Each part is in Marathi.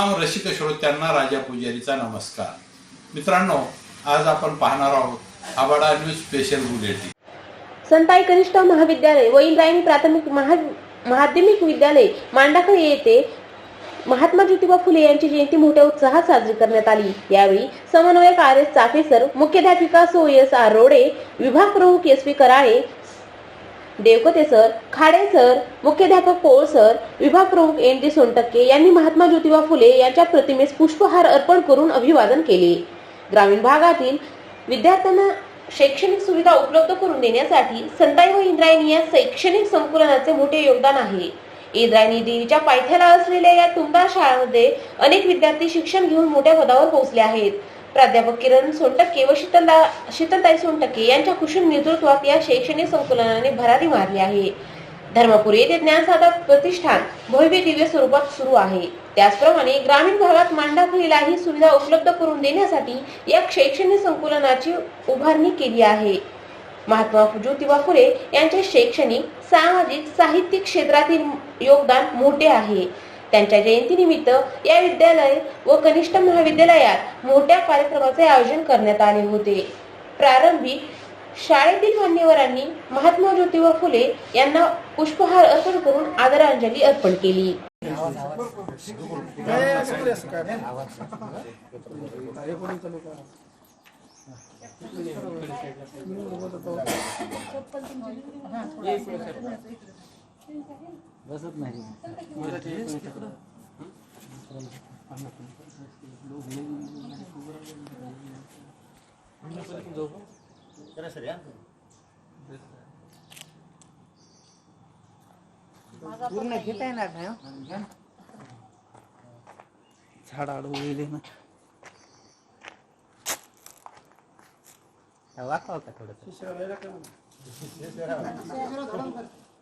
रसिक श्रोत्यांना राजा पुजारीचा नमस्कार. मित्रांनो आज आपण पाहणार आहोत आबाडा न्यूज स्पेशल बुलेटिन. संताई कनिष्ठ महाविद्यालय व इंद्रायणी प्राथमिक महा माध्यमिक विद्यालय मांडाखळ येथे महात्मा ज्योतिबा फुले यांची जयंती मोठ्या उत्साहात साजरी करण्यात आली. यावेळी समन्वयक आर एस चाफेसर मुख्याध्यापिका सो एस आर रोडे विभाग प्रमुख S P Karale Devkate sir Khade sir मुख्याध्यापक पोळ सर विभाग प्रमुख एन डी सोनटक्के यांनी महात्मा ज्योतिबा फुले यांच्या प्रतिमेस पुष्पहार अर्पण करून अभिवादन केले. ग्रामीण भागातील विद्यार्थ्यांना शैक्षणिक सुविधा उपलब्ध करून देण्यासाठी संताई व इंद्रायणी या शैक्षणिक संकुलनाचे मोठे योगदान आहे. इंद्रायणी देवीच्या पायथ्याला असलेल्या या तुमदार शाळांमध्ये अनेक विद्यार्थी शिक्षण घेऊन मोठ्या पदावर पोहोचले आहेत. प्राध्यापक किरण सोनटक्के व शीतलदा शीतलताई सोनटक्के यांच्या कुशल नेतृत्वात या शैक्षणिक संकुलनाने भरारी मारली आहे. धर्मपुरी येथे ज्ञानसाधक प्रतिष्ठान भव्य दिव्य स्वरूपात सुरू आहे. त्याचप्रमाणे ग्रामीण भागात मांडाखळीलाही सुविधा उपलब्ध करून देण्यासाठी या शैक्षणिक संकुलनाची उभारणी केली आहे. महात्मा ज्योतिबा फुले यांचे शैक्षणिक सामाजिक साहित्यिक क्षेत्रातील योगदान मोठे आहे. त्यांच्या जयंतीनिमित्त या विद्यालय व कनिष्ठ महाविद्यालयात मोठ्या कार्यक्रमाचे आयोजन करण्यात आले होते. प्रारंभी शाळेतील मान्यवरांनी महात्मा ज्योतिबा फुले यांना पुष्पहार अर्पण करून आदरांजली अर्पण केली. बसत नाही. पूर्ण घेता येणार नाही हो. झाड आडू गेले ना. वाकाव का थोडं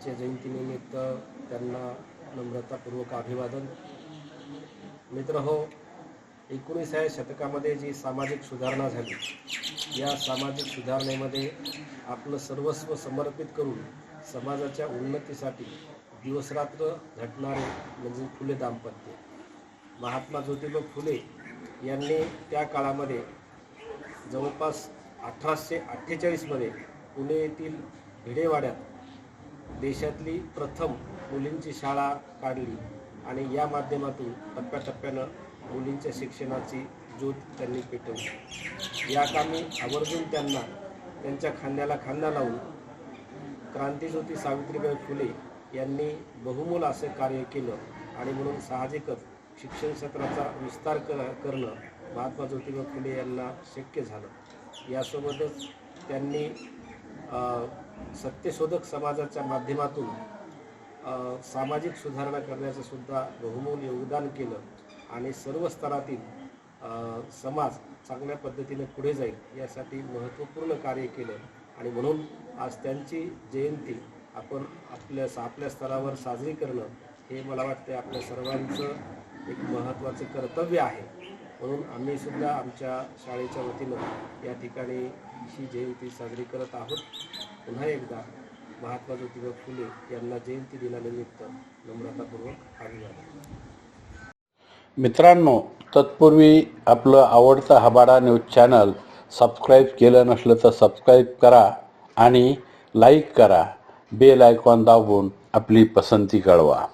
यांच्या जयंतीनिमित्त त्यांना नम्रतापूर्वक अभिवादन. मित्र हो एकोणीसाव्या शतकामध्ये जी सामाजिक सुधारणा झाली या सामाजिक सुधारणेमध्ये आपलं सर्वस्व समर्पित करून समाजाच्या उन्नतीसाठी दिवसरात्र झटणारे म्हणजे फुले दाम्पत्य. महात्मा ज्योतिबा फुले यांनी त्या काळामध्ये जवळपास अठराशे अठ्ठेचाळीसमध्ये पुणे येथील भिडेवाड्यात देशातली प्रथम मुलींची शाळा काढली आणि या माध्यमातून टप्प्याटप्प्यानं मुलींच्या शिक्षणाची ज्योत त्यांनी पेटवली. या कामी आवर्जून त्यांना त्यांच्या खांद्याला खांदा लावून क्रांतीज्योती सावित्रीबाई फुले यांनी बहुमोल असे कार्य केलं आणि म्हणून साहजिकच शिक्षण क्षेत्राचा विस्तार कर करणं महात्मा ज्योतिबा फुले यांना शक्य झालं. यासोबतच त्यांनी सत्यशोधक समाजाच्या माध्यमातून सामाजिक सुधारणा करण्याचं सुद्धा बहुमोल योगदान केलं आणि सर्व स्तरातील समाज चांगल्या पद्धतीने पुढे जाईल यासाठी महत्त्वपूर्ण कार्य केलं. आणि म्हणून आज त्यांची जयंती आपण आपल्या आपल्या स्तरावर साजरी करणं हे मला वाटते आपल्या सर्वांचं एक महत्त्वाचं कर्तव्य आहे. म्हणून आम्ही सुद्धा आमच्या शाळेच्या वतीनं या ठिकाणी ही जयंती साजरी करत आहोत. पुन्हा एकदा महात्मा ज्योतिबा फुले यांना जयंती दिनानिमित्त नम्रतापूर्वक अभिवादन. मित्रांनो तत्पूर्वी आपलं आवडतं हबाडा न्यूज चॅनल सबस्क्राईब केलं नसलं तर सबस्क्राईब करा आणि लाईक करा. बेल आयकॉन दाबून आपली पसंती कळवा.